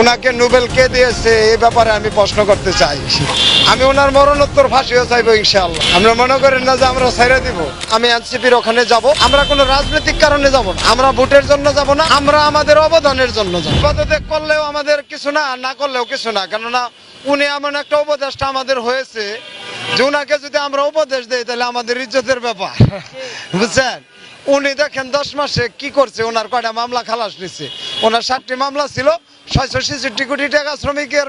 ওনাকে নোবেল কে দিয়েছে এই ব্যাপারে আমি প্রশ্ন করতে চাই। আমি ওনার মরণোত্তর ফাঁসিও চাইব ইনশাআল্লাহ। আমরা মনে করেন না যে আমরা ছেড়ে দিব। আমি এনসিপির ওখানে যাব। আমরা কোনো রাজনৈতিক কারণে যাব না। আমরা ভোটের জন্য যাব না। আমরা আমাদের অবদানের জন্য যাব। পদত্যাগ করলেও আমাদের কিছু না না করলেও কিছু না। কেননা উনি এমন একটা উপদেশটা আমাদের হয়েছে যে উনাকে যদি আমরা উপদেশ দিই, তাহলে আমাদের ইজ্জতের ব্যাপার। বুঝছেন? উনি দেখেন দশ মাসে কি করছে, ওনার কয়টা মামলা খালাস নিচ্ছে ওনার সাতটি মামলা ছিল। ছয়শো ছেষট্টি কোটি টাকা শ্রমিকের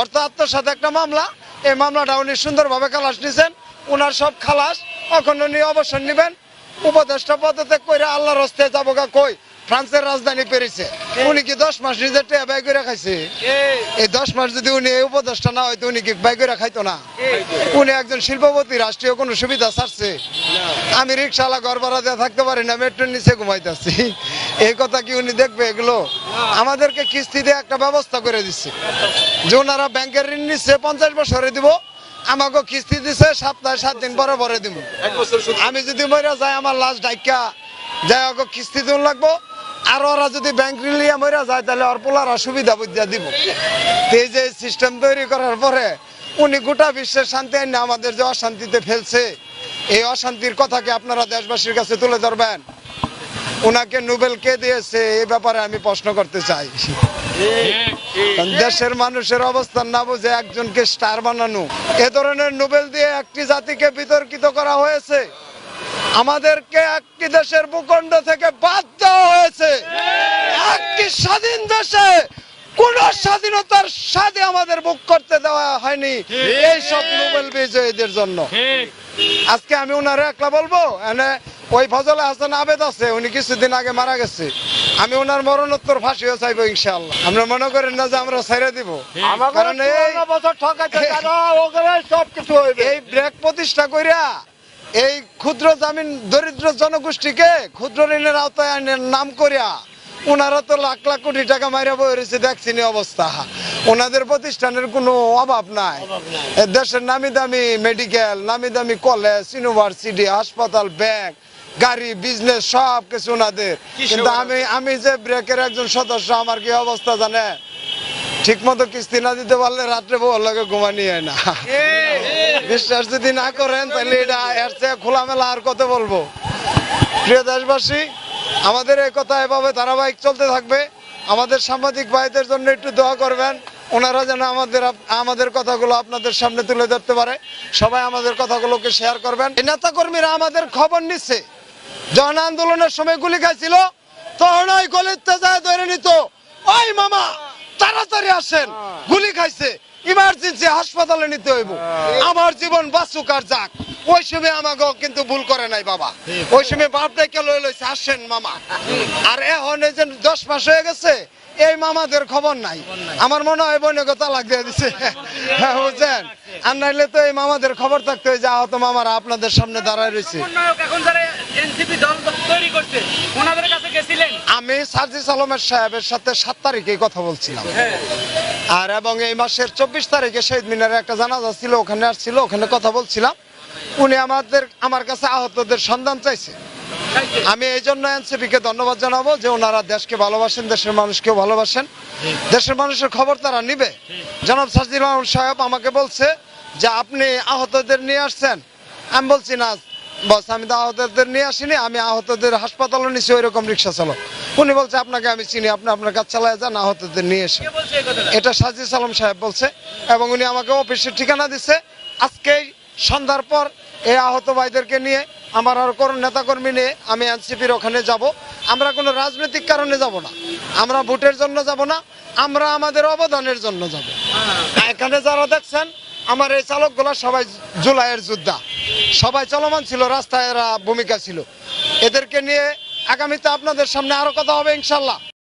অর্থ আত্মসাত একটা মামলা। এই মামলাটা উনি সুন্দরভাবে খালাস নিছেন। ওনার সব খালাস এখন উনি অবসর নেবেন। উপদেষ্টা পদত্যাগ করে আল্লাহর হস্তে যাব গা কই? ফ্রান্সের রাজধানী পেরেছে উনি কি দশ মাস নিজের টেয়া ব্যয় করে খাইছে? এই দশ মাস যদি উনি এই উপদেষ্টা না হয়তো উনি কি ব্যয় করে খাইতো না? উনি একজন শিল্পপতি রাষ্ট্রীয় কোনো সুবিধা ছাড়ছে? আমি রিক্সাওয়ালা ঘর ভাড়া দিয়ে থাকতে পারি না মেট্রোর নিচে ঘুমাইতেছি। এই কথা কি উনি দেখবে এগুলো? আমাদেরকে কিস্তিতে একটা ব্যবস্থা করে দিচ্ছে। যে ওনারা ব্যাংকের ঋণ নিচ্ছে পঞ্চাশ বছরে দিব আমাকে কিস্তি দিছে সপ্তাহে সাত দিন পরে ভরে দিব। আমি যদি মরে যাই আমার লাস্ট ডাইকা যাই ওকে কিস্তি দিন লাগবো। আর ওরা যদি ব্যাংক ঋণ লিয়া মরে যায় তাহলে ওর পোলারা সুবিধা বুঝা দিব। এই যে সিস্টেম তৈরি করার পরে উনি গোটা বিশ্বের শান্তি আইনে আমাদের যে অশান্তিতে ফেলছে এই অশান্তির কথাকে আপনারা দেশবাসীর কাছে তুলে ধরবেন। ওনাকে নোবেল কে দিয়েছে এই ব্যাপারে আমি প্রশ্ন করতে চাই। দেশের মানুষের অবস্থান না বুঝে একজনকে স্টার বানানো এ ধরনের নোবেল দিয়ে একটি জাতিকে বিতর্কিত করা হয়েছে? আমাদেরকে একটি দেশের ভূখণ্ড থেকে বাদ দেওয়া হয়েছে। একটি স্বাধীন দেশে কোন স্বাধীনতার স্বাদে আমাদের বুক করতে দেওয়া হয়নি এই সব নোবেল বিজয়ীদের জন্য। আজকে আমি উনারে একলা বলব? এনে ওই ফজলে হাসান আবেদ আছে উনি কিছুদিন আগে মারা গেছে। আমি ওনার মরণোত্তর ফাঁসিও চাইব ইনশাআল্লাহ। আমরা মনে করেন না যে আমরা ছেড়ে দিব। কারণ এই ব্রেক প্রতিষ্ঠা কইরা এই ক্ষুদ্র জামিন দরিদ্র জনগোষ্ঠীকে ক্ষুদ্র ঋণের আওতায় নাম করিয়া ওনারা তো লাখ লাখ কোটি টাকা মাইরা বই রয়েছে দেখছি নি অবস্থা। ওনাদের প্রতিষ্ঠানের কোনো অভাব নাই। দেশের নামি দামি মেডিকেল নামি দামি কলেজ ইউনিভার্সিটি হাসপাতাল ব্যাংক গাড়ি বিজনেস সব কিছু ওনাদের। কিন্তু আমি আমি যে ব্রেকের একজন সদস্য আমার কি অবস্থা জানে? ঠিক মতো কিস্তি না দিতে পারলে রাত্রে বউ লাগে ঘুমানি হয় না। বিশ্বাস যদি না করেন তাহলে এটা এর চেয়ে খোলামেলা আর কত বলব? প্রিয় দেশবাসী আমাদের এই কথা এভাবে ধারাবাহিক চলতে থাকবে। আমাদের সাংবাদিক ভাইদের জন্য একটু দোয়া করবেন। ওনারা যেন আমাদের আমাদের কথাগুলো আপনাদের সামনে তুলে ধরতে পারে। সবাই আমাদের কথাগুলোকে শেয়ার করবেন। এই নেতা কর্মীরা আমাদের খবর নিচ্ছে। জন আন্দোলনের সময় গুলি খাইছিল তখন ওই গলিতে যায় ধরে নিত। ওই মামা তাড়াতাড়ি আসেন গুলি খাইছে ইমার্জেন্সি হাসপাতালে নিতে হইব। আমার জীবন বাঁচুক আর যাক। ওই সময় আমাকে কিন্তু ভুল করে নাই বাবা। ওই সময় বাপ ডেকে লই লইছে আসেন মামা। আর এখন এই যে দশ মাস হয়ে গেছে এই মামাদের খবর নাই। আমার মনে হয় বইনকে তালাক দিয়ে দিছে। হ্যাঁ, বুঝছেন? আর নাইলে তো এই মামাদের খবর থাকতে হয় যে আহত মামারা আপনাদের সামনে দাঁড়ায় রয়েছে আমি সার্জিস আলমের সাহেবের সাথে সাত তারিখে কথা বলছিলাম। আর এবং এই মাসের চব্বিশ তারিখে শহীদ মিনারে একটা জানাজা ছিল ওখানে আসছিল ওখানে কথা বলছিলাম। উনি আমাদের আমার কাছে আহতদের সন্ধান চাইছে। আমি এই জন্য এনসিপি কে ধন্যবাদ জানাব যে ওনারা দেশকে ভালোবাসেন দেশের মানুষকেও ভালোবাসেন। দেশের মানুষের খবর তারা নিবে। জনাব আলম সাহেব আমাকে বলছে যে আপনি আহতদের নিয়ে আসছেন? আমি বলছি না বস আমি তো আহতদের নিয়ে আসিনি আমি আহতদের হাসপাতালে নিছি ওই রকম রিক্সা চালক। উনি বলছে আপনাকে আমি চিনি আপনি আপনার কাজ চালায় যান আহতদের নিয়ে এসে। এটা সাজিদ সালাম সাহেব বলছে এবং উনি আমাকে অফিসের ঠিকানা দিচ্ছে আজকেই সন্ধ্যার পর এই আহত ভাইদেরকে নিয়ে, আমার আর কোনো নেতাকর্মী নিয়ে আমি এনসিপির ওখানে যাব। আমরা কোনো রাজনৈতিক কারণে যাব না। আমরা ভোটের জন্য যাব না, আমরা আমাদের অবদানের জন্য যাব। এখানে যারা দেখছেন, আমার এই চালকগুলো সবাই জুলাইয়ের যোদ্ধা। সবাই চলমান ছিল, রাস্তায় এরা ভূমিকা ছিল। এদেরকে নিয়ে আগামীতে আপনাদের সামনে আরও কথা হবে, ইনশাল্লাহ।